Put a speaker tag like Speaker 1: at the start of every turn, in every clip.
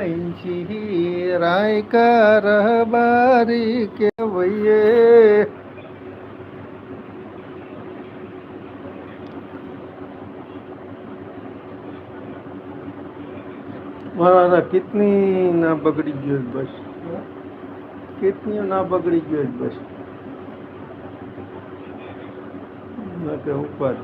Speaker 1: આઈશી બારી કે વૈયે મારા કિતની ના બગડી ગયો બસ કિતની ના બગડી ગયો બસ કે ઉપર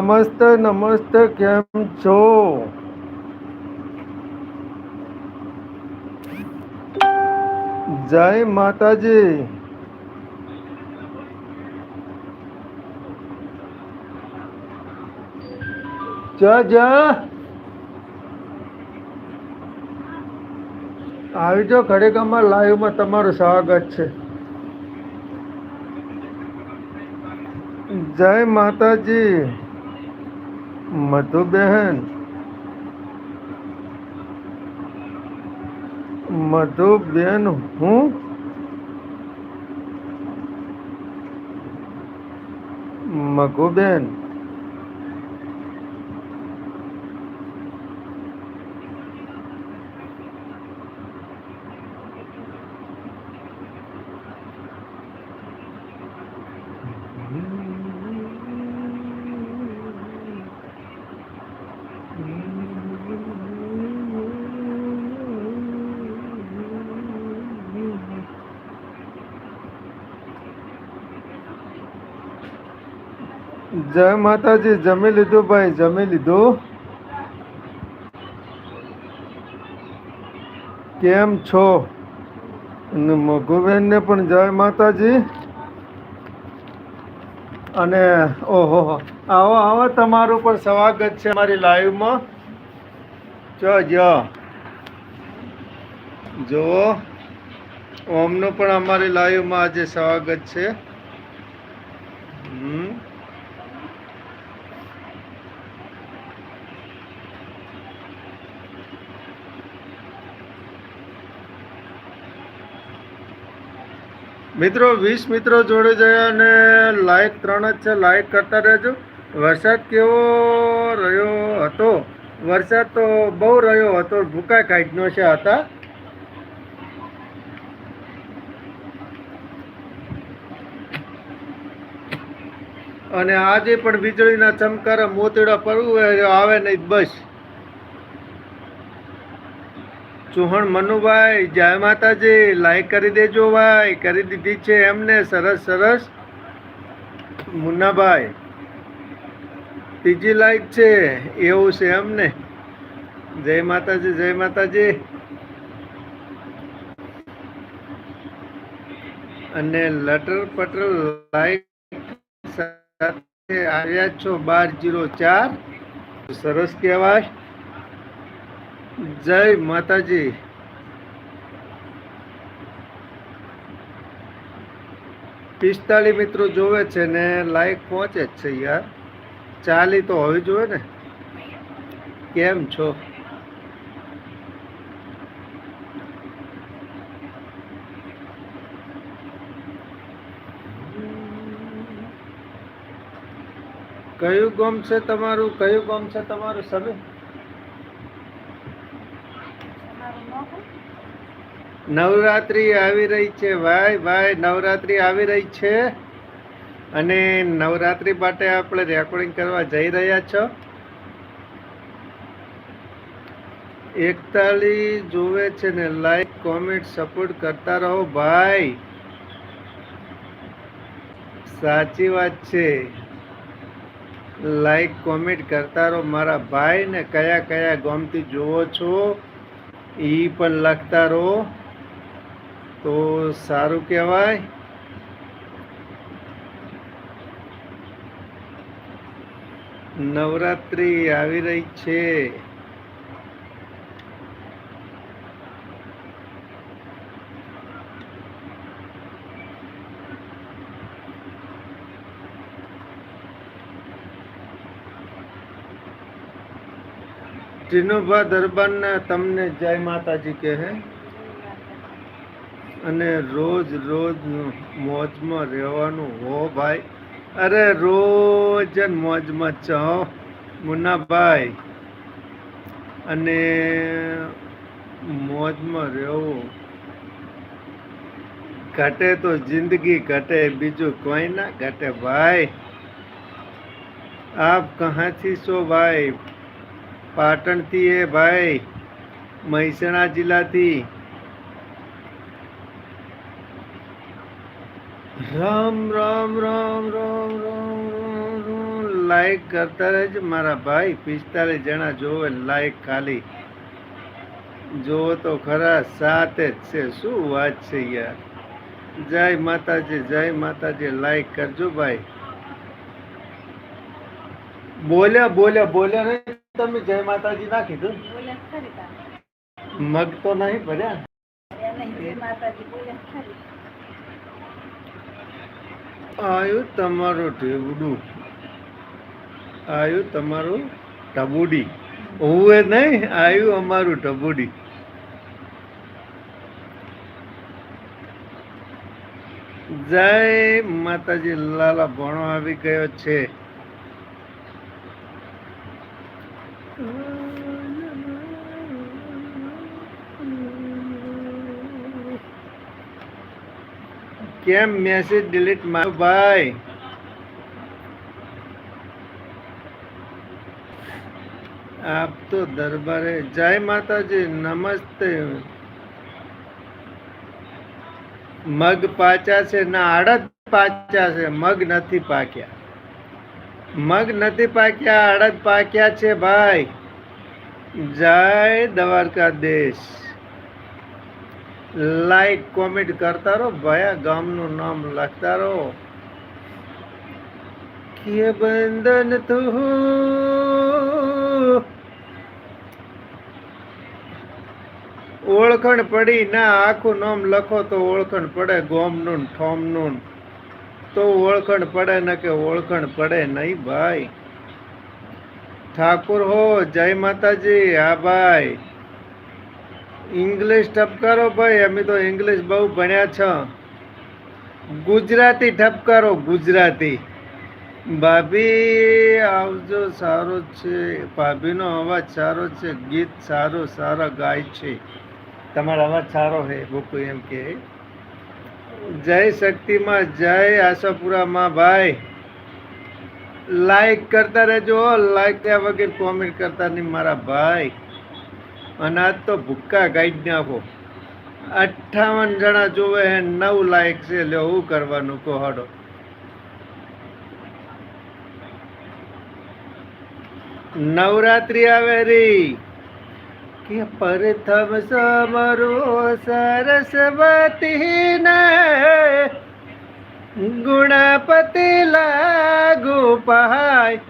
Speaker 1: નમસ્તે નમસ્તે, કેમ છો? જય માતાજી. જા જા આવી જાઓ ખડેકામાં લાઈવમાં તમારું સ્વાગત છે. જય માતાજી. મધુબહેન મધુબેન હું? મઘુબેન જય માતાજી, જમી લીધું ભાઈ, જમી લીધું? કેમ છો? અને મઘુબેન ને પણ જય માતાજી. અને ઓહો આવો આવો, તમારું પણ સ્વાગત છે મારી લાઈવમાં. જો જો જુઓ, ઓમનું પણ અમારી લાઈવમાં આજે સ્વાગત છે. મિત્રો, વીસ મિત્રો જોડે જાય અને લાઈક ત્રણ જ છે. લાઈક કરતા રહેજો. વરસાદ કેવો રહ્યો હતો? વરસાદ તો બહુ રહ્યો હતો. ભૂકા કાઢનો છે હતા. અને આજે પણ વીજળીના ચમકારા મોતીડા પડવું આવે નહીં, બસ. ચૌહાણ મનુભાઈ, જય માતાજી લાઈક કરી દેજો ભાઈ, કરી દીધી છે એમને સરસ સરસ. મુન્નાભાઈ, ત્રીજી લાઈક છે, એવું છે એમને. જય માતાજી જય માતાજી. અને લટર પટર લાઈક સાથે આવ્યા છો બાર જીરો ચાર. સરસ કહેવાય. જય માતાજી. પિસ્તાળી મિત્રો જોવે છે ને લાઈક પહોંચે જ છે યાર. ચાલી તો હોવી જોઈએ ને. કેમ છો? કયું ગામ છે તમારું? કયું ગામ છે તમારું? સમી? નવરાત્રિ આવી રહી છે, ભાઈ ભાઈ, નવરાત્રિ આવી રહી છે. અને નવરાત્રિ માટે આપણે રેકોર્ડિંગ કરવા જઈ રહ્યા છો. એકતાલીસ જોવે છે ને લાઈક કોમેન્ટ સપોર્ટ કરતા રહો, ભાઈ. સાચી વાત છે. લાઈક કોમેન્ટ કરતા રહો, મારા ભાઈ ને કયા કયા ગોમથી જુઓ છો એ પણ લખતા રહો. તો સારું કહેવાય. નવરાત્રી આવી રહી છે. ટીનુભા દરબારના તમને જય માતાજી કહે અને રોજ રોજ મોજમાં રહેવાનું. હો ભાઈ. અરે રોજ જ મોજમાં છો. મુન્નાભાઈ. અને મોજમાં રહેવું. ઘટે તો જિંદગી, ઘટે બીજું કોઈ ના ઘટે ભાઈ. આપ કહાથી છો ભાઈ? પાટણથી એ ભાઈ. મહેસાણા જિલ્લાથી. રામ રામ રામ રામ રામ લાઈક કરતા રહેજો મારા ભાઈ. પિસ્તાલીસ જણા જોવે લાઈક ખાલી. જોવો તો ખરા સાથે જ છે. શું વાત છે યાર. જય માતાજી જય માતાજી. લાઈક કરજો ભાઈ. બોલ્યા બોલ્યા બોલ્યા નહીં. તમે જય માતાજી ના કીધું. મગ તો નહીં ભર્યા
Speaker 2: એને જય માતાજી બોલે ખરી.
Speaker 1: આયુ તમારું ઢેવડું આયુ તમારું ટબુડી ઓવે નહીં આયુ અમારું ટબુડી જય માતાજી, લાલા ભણો આવી ગયો છે. કેમ મેસેજ ડિલીટ મારો ભાઈ? આપ તો દરબારે જય માતાજી, નમસ્તે. મગ પાચા છે ના અડદ પાચા છે, મગ નથી પાક્યા. મગ નથી પાક્યા અડદ પાક્યા છે ભાઈ. જય દ્વારકા દેશ લાઈક કોમેન્ટ કરતા રહો. ભયા ગામનું નામ લખતા રહો. કે બંધન તું ઓળખણ પડી ના, આખું નામ લખો તો ઓળખણ પડે ગોમનું ઠોમનું તો ઓળખણ પડે ને કે ઓળખણ પડે નહીં ભાઈ. ઠાકુર હો, જય માતાજી. હા ભાઈ. ઇંગ્લિશ ઠપકારો ભાઈ, અમે તો ઇંગ્લિશ બહુ ભણ્યા છો. ગુજરાતી ઠપકારો, ગુજરાતી. ભાભી, આવજો, સારો છે. ભાભીનો અવાજ સારો છે, ગીત સારું, સારા ગાય છે. તમારો અવાજ સારો છે બોકુ એમ કે. જય શક્તિમાં જય આશાપુરામાં ભાઈ. લાઈક કરતા રહેજો લાઈક કર્યા વગર કોમેન્ટ કરતા નહીં મારા ભાઈ. અને આજ તો ભૂક્કા ગાઈ નાખો. અઠ્ઠાવન જણા જોવે હે, નવ લાયક છે, લ્યો, હું કરવાનું કહો નવરાત્રી આવે રી. કે પરથમ સમરો સરસ્વતી ને ગુણપતિ લાગુ પહાય.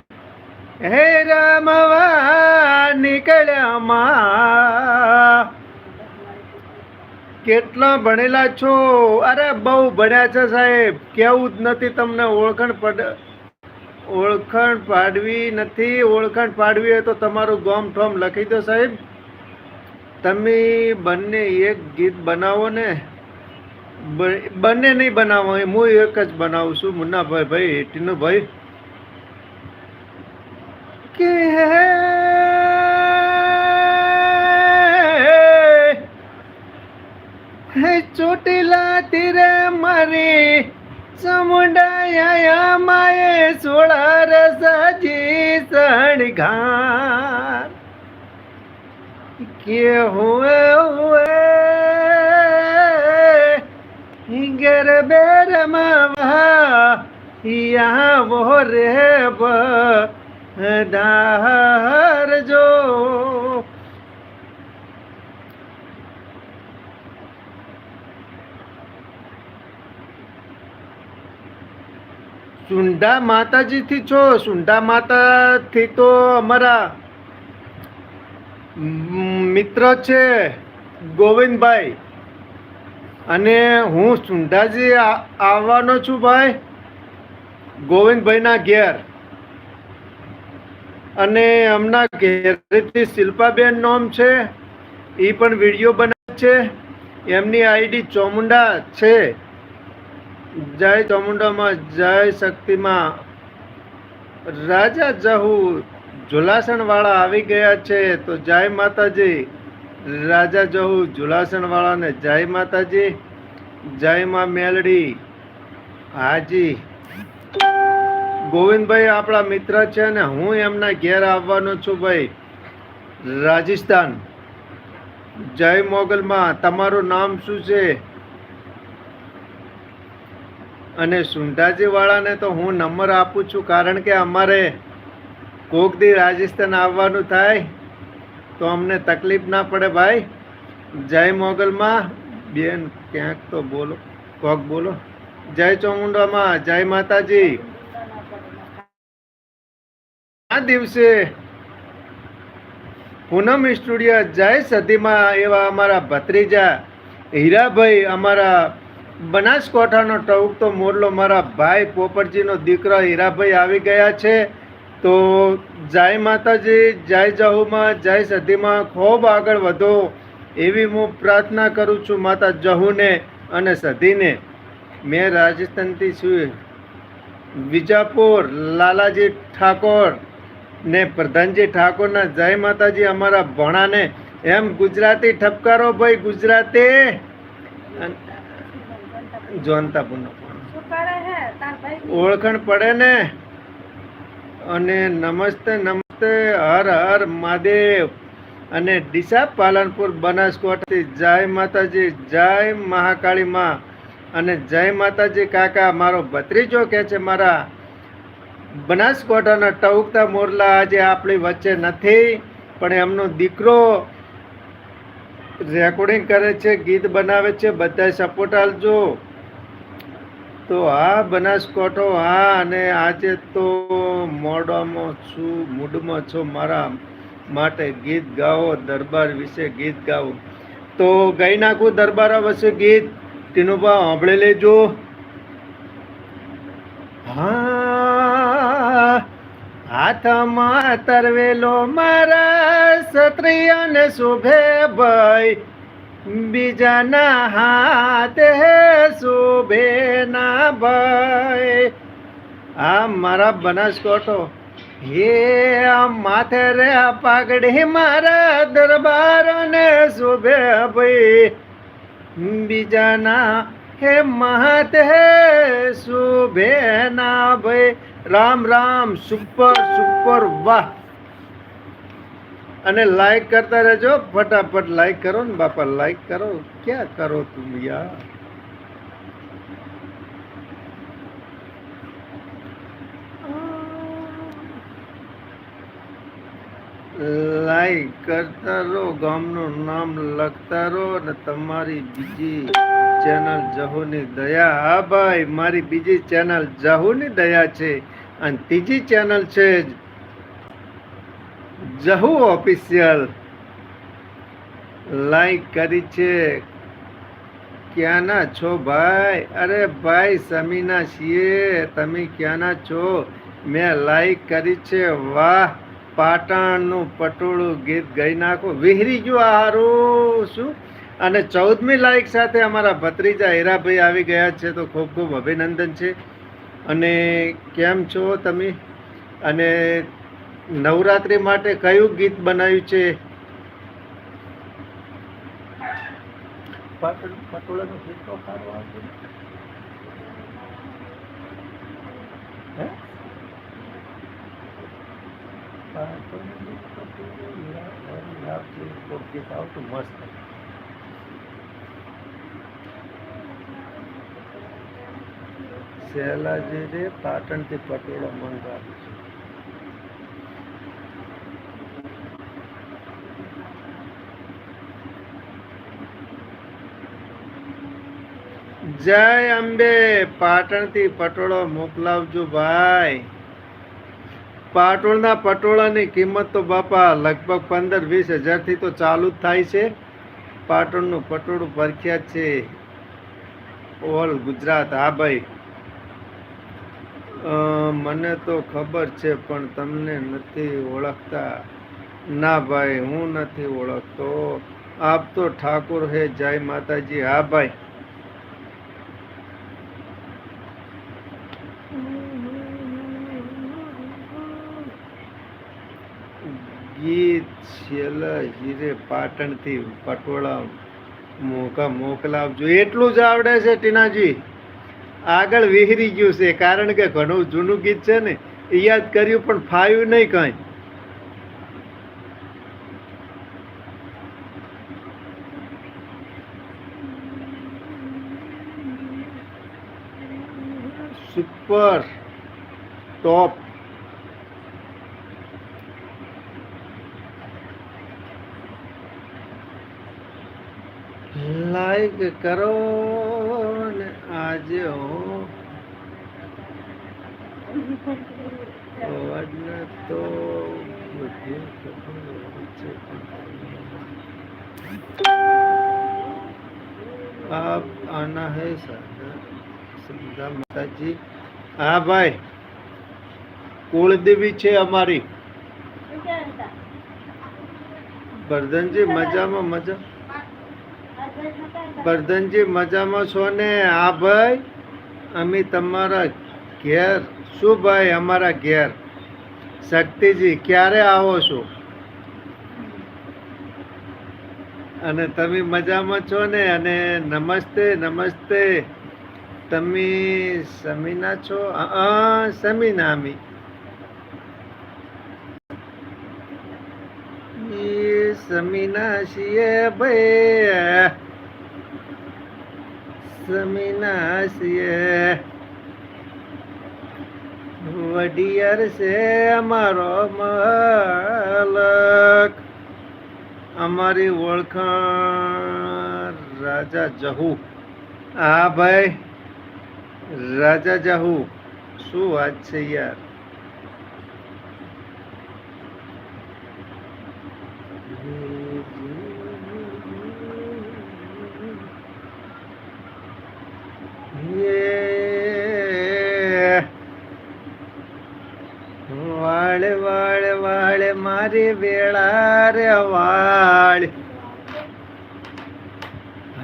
Speaker 1: હે રામવા નીકળ્યા માં કેટલા ભણેલા છો? અરે બહુ ભણ્યા છે સાહેબ. કેવું જ નથી તમને ઓળખણ પડ, ઓળખણ પાડવી નથી. ઓળખણ પાડવી હોય તો તમારું ગોમ ઠોમ લખી દો સાહેબ. તમે બંને એક ગીત બનાવો ને. બંને નહીં બનાવો. હું એક જ બનાવું છું. મુન્નાભાઈ ભાઈ, ટીનુભાઈ. કે હે? ચોટીલા તીરે મારી, સમુદાયા માએ સોળા રસાજી સણઘાર કે હુએ હુએ ગરબે રમવા યા વો રે ધારજો માતાજી માતાજીથી છો સુંઢા માતાથી તો અમારા મિત્ર છે ગોવિંદભાઈ. અને હું સુંડાજી આવવાનો છું ભાઈ ગોવિંદભાઈના ઘેર. અને એમના ઘેરથી શિલ્પાબેન નામ છે, એ પણ વીડિયો બનાવે છે. એમની આઈડી ચોમુંડા છે. જય ચોમુંડામાં જય શક્તિમાં. રાજા જહુ ઝુલાસણ વાળા આવી ગયા છે, તો જય માતાજી. રાજા જહુ ઝુલાસણ વાળાને જય માતાજી. જય માં મેલડી. હાજી. ગોવિંદભાઈ આપણા મિત્ર છે ને હું એમના ઘેર આવવાનો છું ભાઈ. રાજસ્થાન. જય મોગલમાં. તમારું નામ શું છે? અને સુંઢાજી વાળાને તો હું નંબર આપું છું કારણ કે અમારે કોક દી રાજસ્થાન આવવાનું થાય તો અમને તકલીફ ના પડે ભાઈ. જય મોગલમાં. બેન, ક્યાંક તો બોલો, કોક બોલો. જય ચોમુંડામાં. જય માતાજી. આ દિવસે પૂનમ સ્ટુડિયો જય સદીમાં એવા અમારા ભત્રીજા હીરાભાઈ, અમારા બનાસકાંઠાનો ટવકતો મોરલો, મારા ભાઈ પોપટજીનો દીકરો હીરાભાઈ આવી ગયા છે. તો જય માતાજી, જય જહુમાં, જય સદીમાં ખૂબ આગળ વધો એવી હું પ્રાર્થના કરું છું માતા જહુને અને સધીને. મેં રાજસ્થાનથી છું વિજાપુર, લાલાજી ઠાકોર ને પ્રધાનજી ઠાકોરના જય માતાજી અમારા ભણાને. એમ ગુજરાતી ઠપકારો ભાઈ, ગુજરાતી. જોનતા પુનો.
Speaker 2: શું કરે હે તાર ભાઈ
Speaker 1: ઓળખણ પડે ને? અને નમસ્તે નમસ્તે, હર હર મહાદેવ. અને ડીસા પાલનપુર બનાસકોટથી જય માતાજી, જય મહાકાળી માં. અને જય માતાજી કાકા, મારો ભત્રીજો કે છે મારા. બનાસકાંઠાના ટવકતા મોરલા આજે આપણી વચ્ચે નથી, પણ એમનો દીકરો રેકોર્ડિંગ કરે છે, ગીત બનાવે છે બધા સપોર્ટ આલજો તો હા, બનાસકાંઠો, હા, અને આજે તો મોડામાં છું, મૂડમાં છો, મારા માટે ગીત ગાઓ, દરબાર વિશે ગીત ગાઓ. તો ગાઈ નાખું દરબાર વિશે ગીત. ટીનુભા, સાંભળી લેજો. હા. હાથમાં તરવેલો મારા ક્ષત્રિયને શુભે ભાઈ બીજાના હાથે શુભે ના ભાઈ આ મારા બનાસકોટો હે માથે રે આ પાઘડી મારા દરબારને શોભે ભાઈ બીજાના હે માથે શોભે ના ભાઈ રામ રામ, સુપર સુપર, વાહ. અને લાઈક કરતા રહેજો, ફટાફટ લાઈક કરો ને બાપા લાઈક કરો. ક્યાં કરો તું યાર? લાઈક કરતા રહો, ગામનું નામ લખતા રહો અને તમારી બીજી ચેનલ જહુની દયા. હા ભાઈ, મારી બીજી ચેનલ જહુની દયા છે અને ત્રીજી ચેનલ છે જહુ ઓફિશિયલ. લાઈક કરી છે. ક્યાંના છો ભાઈ? અરે ભાઈ, સમીના છીએ. તમે ક્યાંના છો? મેં લાઈક કરી છે. વાહ, પાટણનું પટોળું ગીત ગઈ નાખો. વિહરી ગયું આ હારું. શું? અને ચૌદમી લાઈક સાથે અમારા ભત્રીજા હીરાભાઈ આવી ગયા છે તો ખૂબ ખૂબ અભિનંદન છે. અને કેમ છો તમે? અને નવરાત્રિ માટે કયું ગીત બનાવ્યું છે? આવતું મસ્ત. શેલાજી રે પાટણથી પટોળો મંગાવ્યું છે. જય અંબે, પાટણથી પટોળો મોકલાવજો ભાઈ. પાટોળના પટોળાની કિંમત તો બાપા લગભગ પંદર વીસ હજારથી તો ચાલુ જ થાય છે. પાટણનું પટોળું પ્રખ્યાત છે. ઓલ ગુજરાત. હા ભાઈ. મને તો ખબર છે, પણ તમને નથી ઓળખતા. ના ભાઈ, હું નથી ઓળખતો. આપ તો ઠાકોર હે, જય માતાજી. હા ભાઈ. ગીત છેલ્લા હીરે પાટણથી પટોળા મોકા મોકલાવજો. એટલું જ આવડે છે, ટીનાજી? આગળ વિહરી ગયું છે, કારણ કે ઘણું જૂનું ગીત છે ને યાદ કર્યું, પણ ફાયું નહીં કંઈ. સુપર ટોપ લાઈક કરો ને આજે હું. અવાજને તો આપ આના હે સંધા માતાજી. હા ભાઈ. કુળદેવી છે અમારી. બરદનજી મજામાં મજા? બરદનજી મજામાં છો ને? હા ભાઈ, અમે તમારા ઘેર. શું ભાઈ અમારા ઘેર? શક્તિજી, ક્યારે આવો છો? અને તમે મજામાં છો ને? અને નમસ્તે નમસ્તે. તમે સમીના છો? સમીના અમી. સમીના છીએ ભાઈ. સમીના છીએ વડિયર છે અમારો મલક. અમારી ઓળખાણ રાજા જહુ. હા ભાઈ, રાજા જહુ. શું વાત છે યાર યે વાળે વાળે વાળે મારી વેળા રે વાળ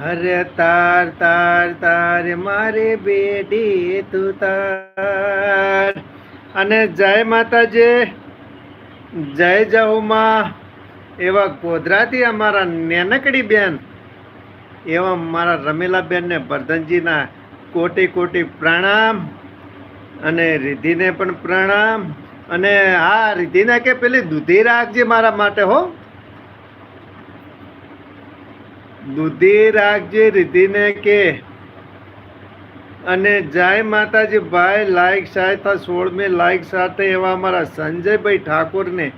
Speaker 1: હરે તાર તાર તાર, મારે બેડી તું તાર. અને જય માતાજી, જય જહુમાં. એવા ગોધરાથી અમારા નેનકડી બેન, એવા મારા રમીલા બેનને ભરધનજીના કોટી કોટી પ્રણામ અને રિદ્ધિને પણ પ્રણામ. અને હા રિધિને કે પેલી દૂધી રાખજે મારા માટે હો. દૂધી રાખજે રિદ્ધિને કે. અને જય માતાજી ભાઈ લાઈક સાથે સોળમી લાઈક સાથે એવા અમારા સંજયભાઈ ઠાકોરને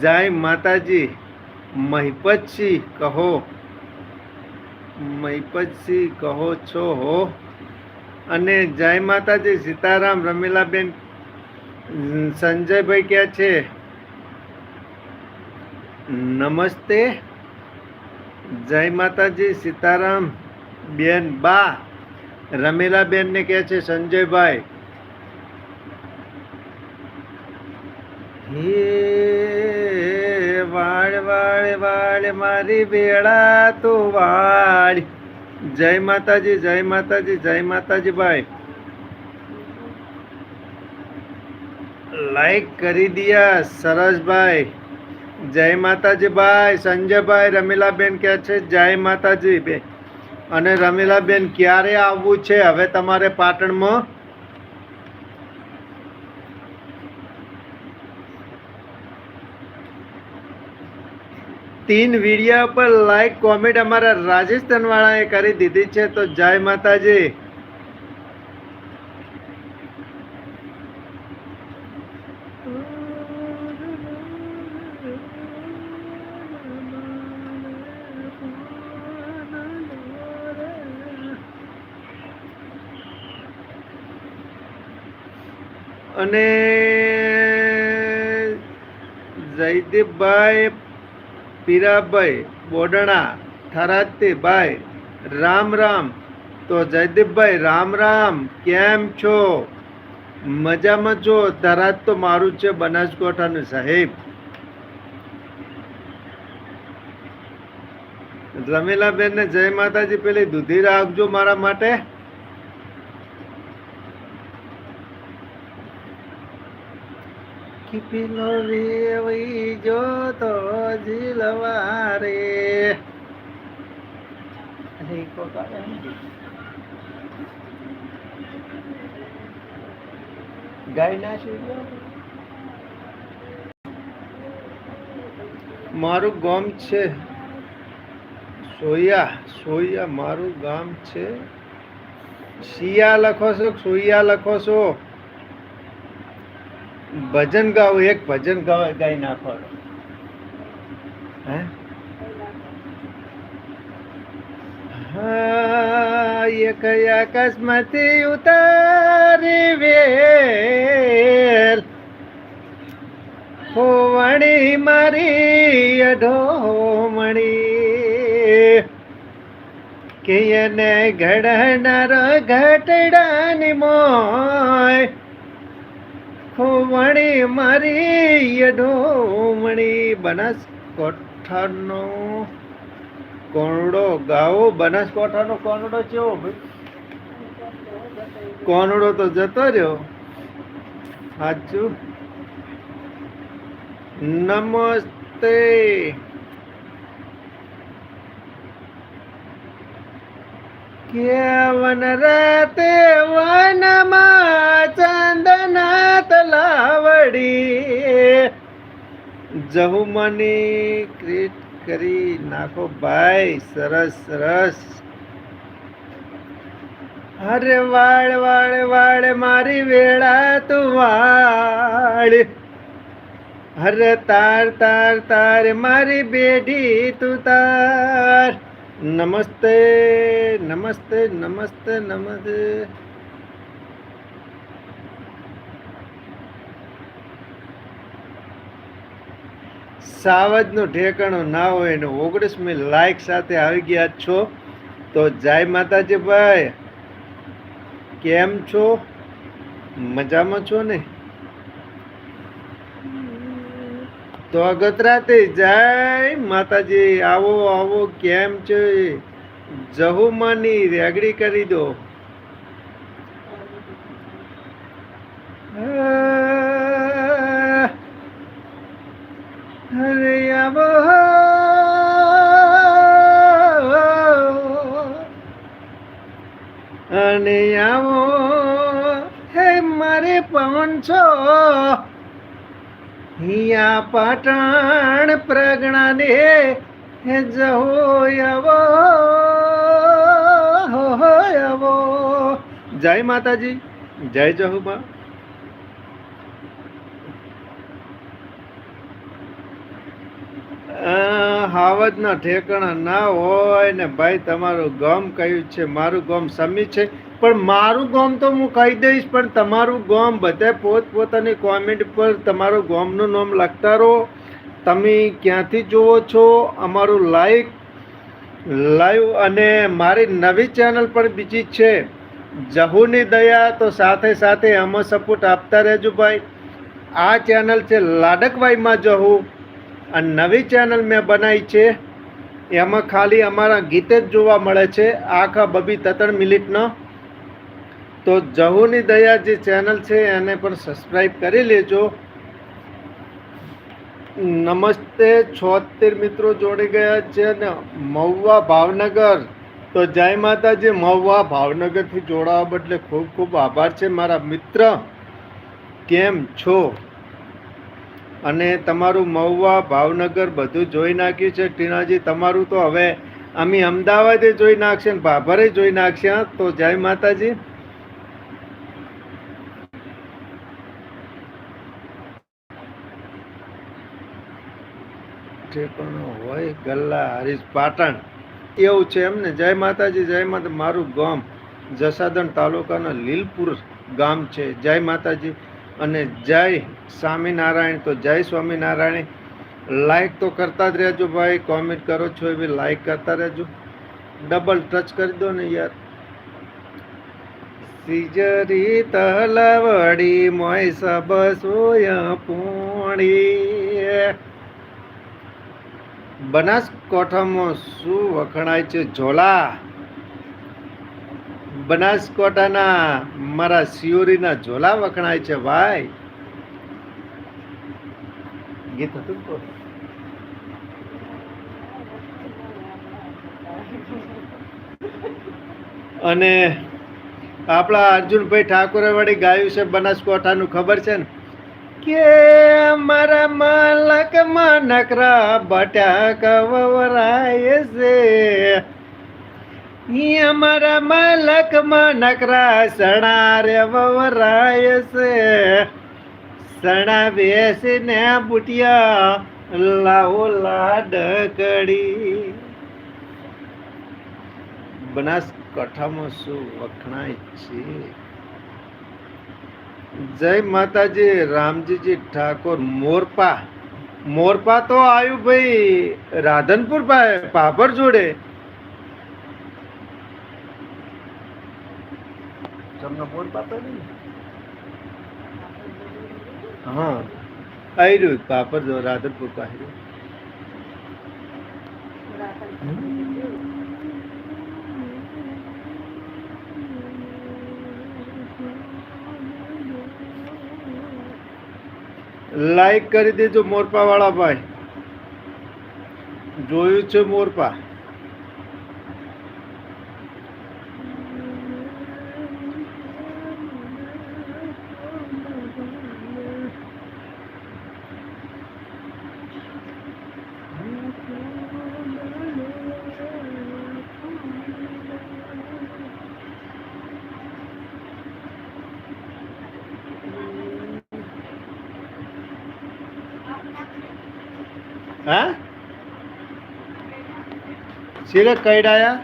Speaker 1: જય માતાજી, મહિપતસિંહ કહો. મહિપતસિંહ કહો છો હો. અને જય માતાજી સીતારામ રમીલાબેન, સંજયભાઈ ક્યાં છે, નમસ્તે. જય માતાજી, સીતારામ બેન, બા. રમીલાબેન ને કહે છે, સંજયભાઈ. હે વાળ વાળ વાળ, મારી બેડા તો વાળ. જય માતાજી જય માતાજી જય માતાજી ભાઈ લાઈક કરી દિયા, સરસભાઈ. જય માતાજી ભાઈ, સંજયભાઈ, રમીલાબેન કહે છે, જય માતાજી બે. અને રમીલાબેન, ક્યારે આવવું છે? હવે તમારે પાટણમાં? તીન વિડિયા પર લાઈક કોમેન્ટ અમારા રાજસ્થાન વાળાએ કરી દીધી છે, તો જય માતાજી. અને જયદીપભાઈ પીરાભાઈ બોડણા થરાતીભાઈ રામ રામ. તો જયદીપભાઈ, રામ રામ, કેમ છો? મજામાં છો? થરાદ તો મારું છે બનાસકાંઠાનું સાહેબ. રમીલાબેન ને જય માતાજી, પેલી દૂધી રાખજો મારા માટે. પેલો વેવાઈ જોતો ઝીલવા રે મારું ગામ છે સોયા સોયા મારું ગામ છે. શિયા લખો છો સોયા લખો છો. ભજન ગાવું એક ભજન ગાઓ ગાઈ નાખો હે? એક અકસ્માતી ઉતારી વેલ હોવણી મારી અઢોમણી. કે એને ઘડનાર ઘટડાની મોય. ખોવણી મારી અઢોમણી બનાસકોઠાનો. કોનડો ગાવો, બનાસકોઠાનો કોનડો કેવો ભાઈ? કોનડો તો જતો રહ્યો. સાચું? નમસ્તે. કેવન રાતે વનમાં ચંદના તલાવડી જહુમની ક્રિટ કરી નાખો ભાઈ, સરસ સરસ. અરે વાળ વાળ વાળ, મારી વેળા તું વાળ. અરે તાર તાર તાર, મારી બેઢી તું તાર. નમસ્તે નમસ્તે નમસ્તે નમસ્તે. સાવજનું ઠેકાણું ના હોય ને ઓગણીસમી લાઈક સાથે આવી ગયા છો, તો જય માતાજી ભાઈ. કેમ છો? મજામાં છો ને? તો ગતરાતે જય માતાજી આવો આવો કેમ છે? જહુમાની રેગડી કરી દો. અરે આવો. અને આવો. હે મારે પવન છો. હિયા પાટણ પ્રગણા દે હે જહો યવો, હો યવો. જય માતાજી, જય જહુબા. હાવજના ઠેકાણા ના હોય ને ભાઈ, તમારું ગામ કયું છે? મારું ગામ સમી છે. પણ મારું ગામ તો હું કહી દઈશ, પણ તમારું ગામ બધે પોત પોતાની કોમેન્ટ પર તમારું ગામનું નામ લખતા રહો. તમે ક્યાંથી જુઓ છો? અમારું લાઈવ લાઈવ અને મારી નવી ચેનલ પણ બીજી છે. જહુની દયા તો સાથે સાથે અમે સપોર્ટ આપતા રહેજો ભાઈ. આ ચેનલ છે લાડકવાઈમાં જહુ. અને નવી ચેનલ મેં બનાવી છે. એમાં ખાલી અમારા ગીતે જ જોવા મળે છે. આખા બબી તત્રણ મિનિટનો. તો જહુની દયા જે ચેનલ છે એને પણ સબસ્ક્રાઈબ કરી લેજો. નમસ્તે, છોતેર મિત્રો જોડી ગયા છે ને મહુવા ભાવનગર. તો જય માતાજી, મહુવા ભાવનગરથી જોડાવા બદલે ખૂબ ખૂબ આભાર છે મારા મિત્ર. કેમ છો? અને તમારું મહુવા ભાવનગર બધું જોઈ નાખ્યું છે? ટીનાજી, તમારું તો હવે અમે અમદાવાદે જોઈ નાખશે ને ભાભરે જોઈ નાખશે. તો જય માતાજી. ઠેકાણું હોય ગલ્લા હરીશ પાટણ. એવું છે એમ ને જય માતાજી, જય માતા મારું ગામ જસાદણ તાલુકાના લીલપુર ગામ છે. જય માતાજી અને જય સ્વામિનારાયણ. તો જય સ્વામિનારાયણ. લાઈક તો કરતા જ રહેજો ભાઈ. કોમેન્ટ કરો છો એવી લાઈક કરતા રહેજો. ડબલ ટચ કરી દો ને યાર. સિજરી તલવડી મોય સબ સોય પૂણી. બનાસકાંઠામાં શું વખણાય છે ઝોલા? બનાસકાંઠાના મારા સિયોરીના ઝોલા વખણાય છે ભાઈ. ગીત હતું અને આપણા અર્જુનભાઈ ઠાકોરે વળી ગાયું છે બનાસકાંઠાનું ખબર છે ને? કે મારા માલક નકરા બટાકા વવરાય છે. અમારા માલક નકરા સણા રે વવરાય છે. સણા બેસીને બુટિયા લાવો લાડકડી બનાસકાંઠામાં શું વખણાય છે? જય માતાજી રામજીજી ઠાકોર મોરપા. મોરપા તો આવ્યું ભાઈ રાધનપુર પાપર જોડે. હા આવ્યું પાપડ જો રાધનપુર પાસે લાઈક કરી દેજો મોરપા વાળા ભાઈ. જોયું છે મોરપા? હા સિરે કઈડાયા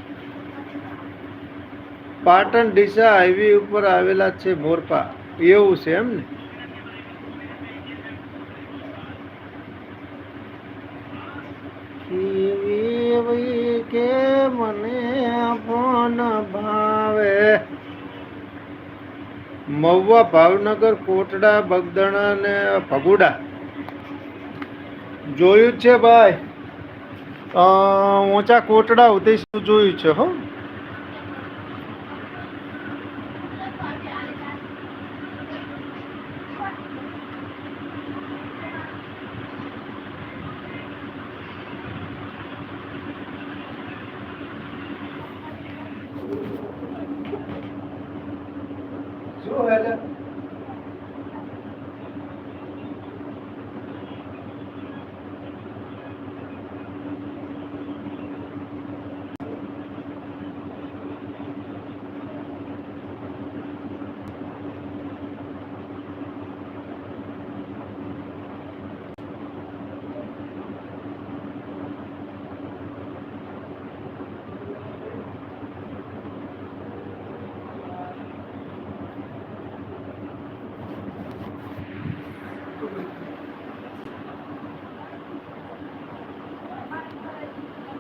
Speaker 1: પાટણ ડીસા હાઈવે ઉપર આવેલા છે મોરપા. એવું છે એમ ને? કે મને પણ ભાવે? મહુવા ભાવનગર, કોટડા, બગદણા ને ભગુડા જોયું છે ભાઈ. ઊંચા કોટડા ઉદ્દેશ જોયું છે હો.